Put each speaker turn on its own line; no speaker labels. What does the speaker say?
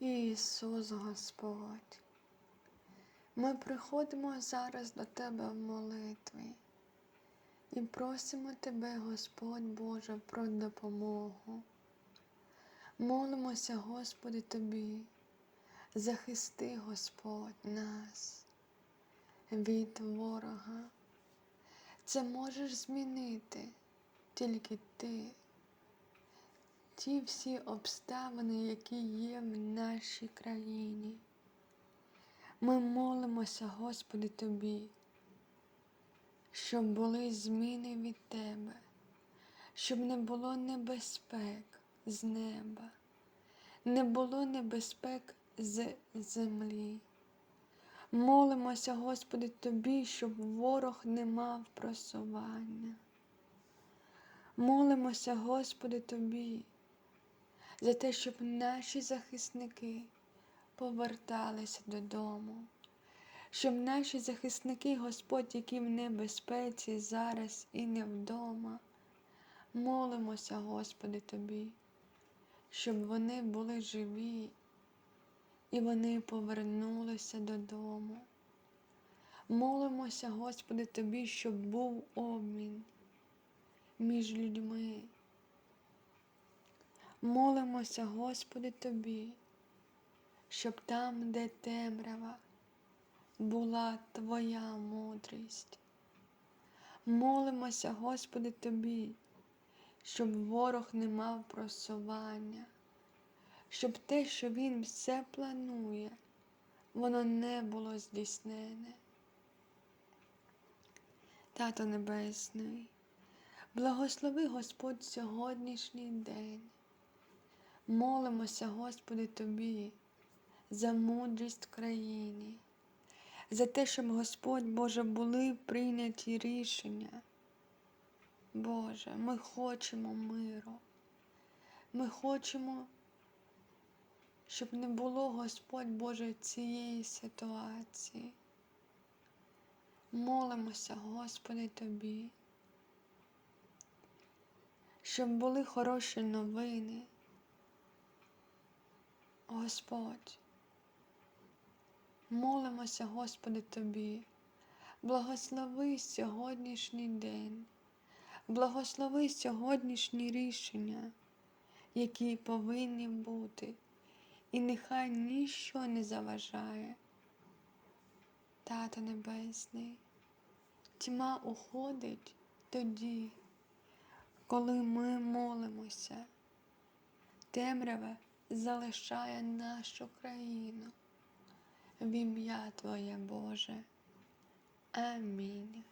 Ісус Господь. Ми приходимо зараз до Тебе в молитві і просимо Тебе, Господь Боже, про допомогу. Молимося, Господи, Тобі, захисти, Господь, нас від ворога. Це можеш змінити тільки Ти. Ті всі обставини, які є в нашій країні. Ми молимося, Господи, Тобі, щоб були зміни від Тебе, щоб не було небезпек з неба, не було небезпек з землі. Молимося, Господи, Тобі, щоб ворог не мав просування. Молимося, Господи, Тобі, за те, щоб наші захисники поверталися додому, щоб наші захисники, Господь, які в небезпеці зараз і не вдома, молимося, Господи, Тобі, щоб вони були живі і вони повернулися додому. Молимося, Господи, Тобі, щоб був обмін між людьми. Молимося, Господи, Тобі, щоб там, де темрява, була Твоя мудрість. Молимося, Господи, Тобі, щоб ворог не мав просування, щоб те, що Він все планує, воно не було здійснене. Тато Небесний, благослови Господь сьогоднішній день. Молимося, Господи, Тобі за мудрість в країні, за те, щоб Господь Боже були прийняті рішення. Боже, ми хочемо миру. Ми хочемо, щоб не було, Господь Боже, цієї ситуації. Молимося, Господи, Тобі, щоб були хороші новини. Господь, молимося, Господи, Тобі, благослови сьогоднішній день, благослови сьогоднішні рішення, які повинні бути, і нехай ніщо не заважає. Тато Небесний, тьма уходить тоді, коли ми молимося. Темрява залишає нашу країну в ім'я Твоє Боже. Амінь.